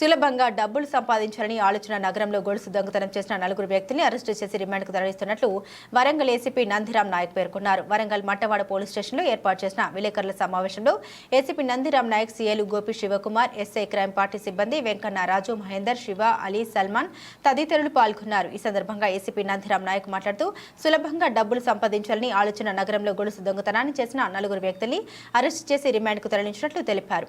సులభంగా డబ్బులు సంపాదించాలని ఆలోచన నగరంలో గొలుసు దొంగతనం చేసిన నలుగురు వ్యక్తుల్ని అరెస్టు చేసి రిమాండ్కు తరలిస్తున్నట్లు వరంగల్ ఏసీపీ నందిరామ్ నాయక్ పేర్కొన్నారు. వరంగల్ మట్టవాడ పోలీస్ స్టేషన్లో ఏర్పాటు చేసిన విలేకరుల సమావేశంలో ACP Nandiram Naik సీఏలు Gopi Shivakumar SI crime party సిబ్బంది వెంకన్న రాజు మహేందర్ శివ అలీ సల్మాన్ తదితరులు పాల్గొన్నారు. ఈ సందర్భంగా ఏసీపీ నందిరామ్ నాయక్ మాట్లాడుతూ సులభంగా డబ్బులు సంపాదించాలని ఆలోచన నగరంలో గొలుసు దొంగతనాన్ని చేసిన నలుగురు వ్యక్తుల్ని అరెస్టు చేసి రిమాండ్కు తరలించినట్లు తెలిపారు.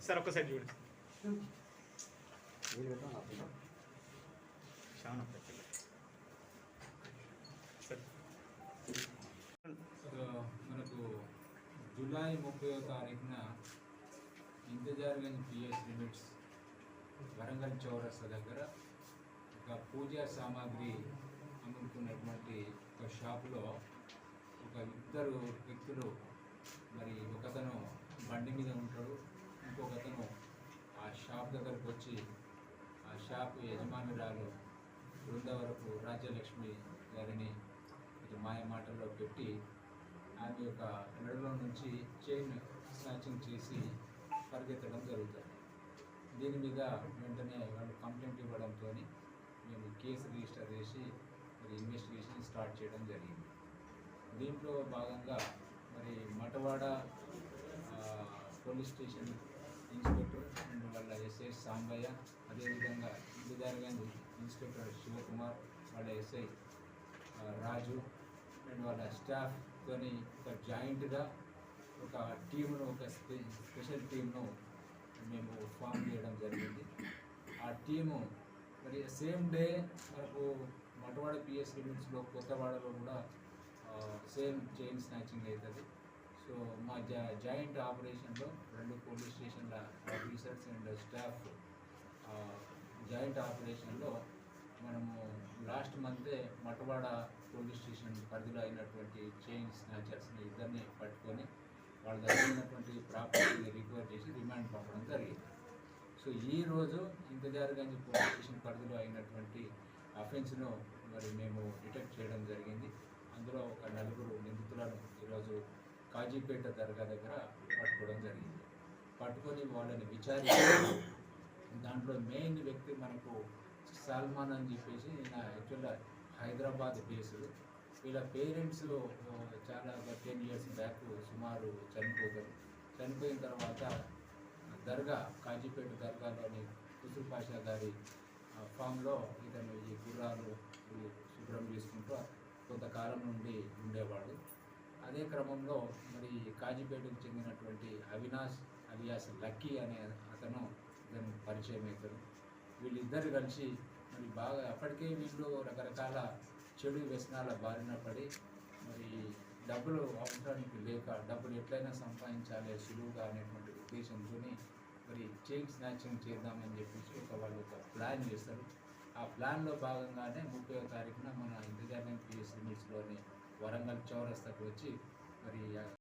సార్ ఒక్కసారి చూడండి. మనకు జూలై ముప్పై తారీఖున ఇంతజార్గంజ్ పిఎస్ లిమిట్స్ వరంగల్ చౌరస్తా దగ్గర పూజా సామాగ్రి అమ్ముతున్నటువంటి ఒక షాపులో ఒక ఇద్దరు వ్యక్తులు మరి ఒకతను బండి మీద ఉంటాడు ఇంకొకతను ఆ షాప్ దగ్గరకు వచ్చి ఆ షాప్ యజమానురాలు బృందవరపు రాజ్యలక్ష్మి గారిని కొంచెం మాయ మాటల్లో పెట్టి ఆమె యొక్క మెడలో నుంచి చైన్ స్నాచింగ్ చేసి పరిగెత్తడం జరుగుతుంది. దీని మీద వెంటనే వాళ్ళు కంప్లైంట్ ఇవ్వడంతో మేము కేసు రిజిస్టర్ చేసి మరి ఇన్వెస్టిగేషన్ స్టార్ట్ చేయడం జరిగింది. దీంట్లో భాగంగా మరి Matwada police station inspector and వాళ్ళ ఎస్ఐ సాంబయ్య అదేవిధంగా ఇంటిదారిగంజ్ ఇన్స్పెక్టర్ శివకుమార్ వాళ్ళ ఎస్ఐ రాజు అండ్ వాళ్ళ స్టాఫ్తోని ఒక జాయింట్గా ఒక టీమును ఒక స్పెషల్ టీంను మేము ఫామ్ చేయడం జరిగింది. ఆ టీము మరి సేమ్ డే మనకు మటవాడ పిఎస్ లిమిట్స్లో కొత్తవాడలో కూడా సేమ్ చైన్ స్నాచింగ్ అవుతుంది సో మా జా జాయింట్ ఆపరేషన్లో రెండు పోలీస్ స్టేషన్ల ఆఫీసర్స్ అండ్ స్టాఫ్ జాయింట్ ఆపరేషన్లో మనము లాస్ట్ మంతే మటవాడ పోలీస్ స్టేషన్ పరిధిలో అయినటువంటి చైన్ స్నాచర్స్ని ఇద్దరిని పట్టుకొని వాళ్ళ దగ్గర ఉన్నటువంటి ప్రాపర్టీ రికవర్ చేసి రిమాండ్ పంపడం జరిగింది సో ఈ రోజు ఇంతజారుగంజ్ పోలీస్ స్టేషన్ పరిధిలో అయినటువంటి అఫెన్స్ను మరి మేము డిటెక్ట్ చేయడం జరిగింది. అందులో ఒక నలుగురు నిందితులను ఈరోజు కాజీపేట దర్గా దగ్గర పట్టుకోవడం జరిగింది. పట్టుకొని వాళ్ళని విచారించి దాంట్లో మెయిన్ వ్యక్తి మనకు సల్మాన్ అని చెప్పేసి ఈయన యాక్చువల్గా హైదరాబాద్ బేస్డ్. వీళ్ళ పేరెంట్స్ చాలా టెన్ ఇయర్స్ బ్యాక్ సుమారు చనిపోతారు. చనిపోయిన తర్వాత దర్గా కాజీపేట దర్గాలోని కుసురు పాషా గారి ఫామ్లో ఇతను ఈ గుర్రాలు శుభ్రం చేసుకుంటూ కొంతకాలం నుండి ఉండేవాడు. అదే క్రమంలో మరి కాజీపేటకు చెందినటువంటి అవినాష్ అలియాస్ లక్కీ అనే అతను ఇతను పరిచయం అవుతాడు వీళ్ళిద్దరు కలిసి మరి బాగా అప్పటికే వీళ్ళు రకరకాల చెడు వ్యసనాల బారిన పడి మరి డబ్బులు అవసరానికి లేక డబ్బులు ఎట్లయినా సంపాదించాలి సులువుగా అనేటువంటి ఉద్దేశంతో మరి చైన్ స్నాచింగ్ చేద్దామని చెప్పేసి ఒక వాళ్ళు ఒక ప్లాన్ చేస్తారు. ఆ ప్లాన్లో భాగంగానే ముప్పై తారీఖున మన ఇంతజార్గన్ పిఎస్ లిమిట్స్లోని వరంగల్ చౌరస్తాకు వచ్చి మరి